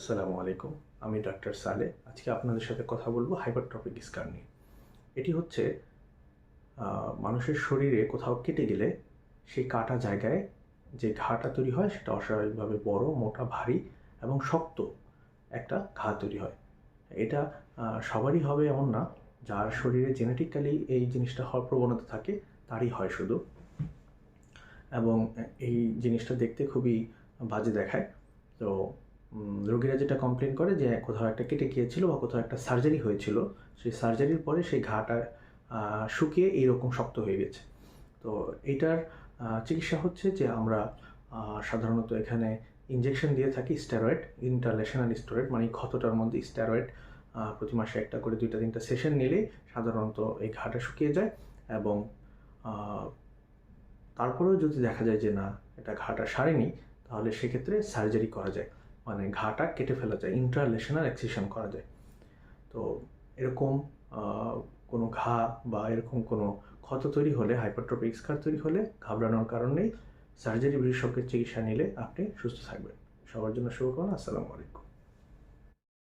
আসসালামু আলাইকুম, আমি ডাক্তার সালে। আজকে আপনাদের সাথে কথা বলব হাইপারট্রপিক স্কার নিয়ে। এটি হচ্ছে মানুষের শরীরে কোথাও কেটে গেলে সেই কাটা জায়গায় যে ঘাটা তৈরি হয়, সেটা অস্বাভাবিকভাবে বড়, মোটা, ভারী এবং শক্ত একটা ঘা তৈরি হয়। এটা সবারই হবে এমন না, যার শরীরে জেনেটিক্যালি এই জিনিসটা হওয়ার প্রবণতা থাকে, তারই হয় শুধু। এবং এই জিনিসটা দেখতে খুবই বাজে দেখায়। তো রোগীরা যেটা কমপ্লেন করে যে কোথাও একটা কেটে গিয়েছিল বা কোথাও একটা সার্জারি হয়েছিল সেই সার্জারির পরে সেই ঘাটা শুকিয়ে এইরকম শক্ত হয়ে গেছে। তো এইটার আহ, চিকিৎসা হচ্ছে যে আমরা সাধারণত এখানে ইনজেকশন দিয়ে থাকি স্টেরয়েড ইন্টারন্যাশনাল স্টেরয়েড মানে ক্ষতটার মধ্যে স্টেরয়েড প্রতি মাসে একটা করে দুইটা তিনটা সেশন নিলেই সাধারণত এই ঘাটা শুকিয়ে যায় এবং তারপরেও যদি দেখা যায় যে না এটা ঘাটা সারেনি তাহলে সেক্ষেত্রে সার্জারি করা যায়। মানে ঘাটা কেটে ফেলা যায় ইন্ট্রালেশনাল এক্সিশন করা যায়। তো এরকম কোনো ঘা বা এরকম কোনো ক্ষত তৈরি হলে হাইপারট্রপিক স্কার তৈরি হলে ঘাবড়ানোর কারণেই সার্জারি বিশেষজ্ঞের চিকিৎসা নিলে আপনি সুস্থ থাকবেন। সবার জন্য শুভকামনা, আসসালামু আলাইকুম।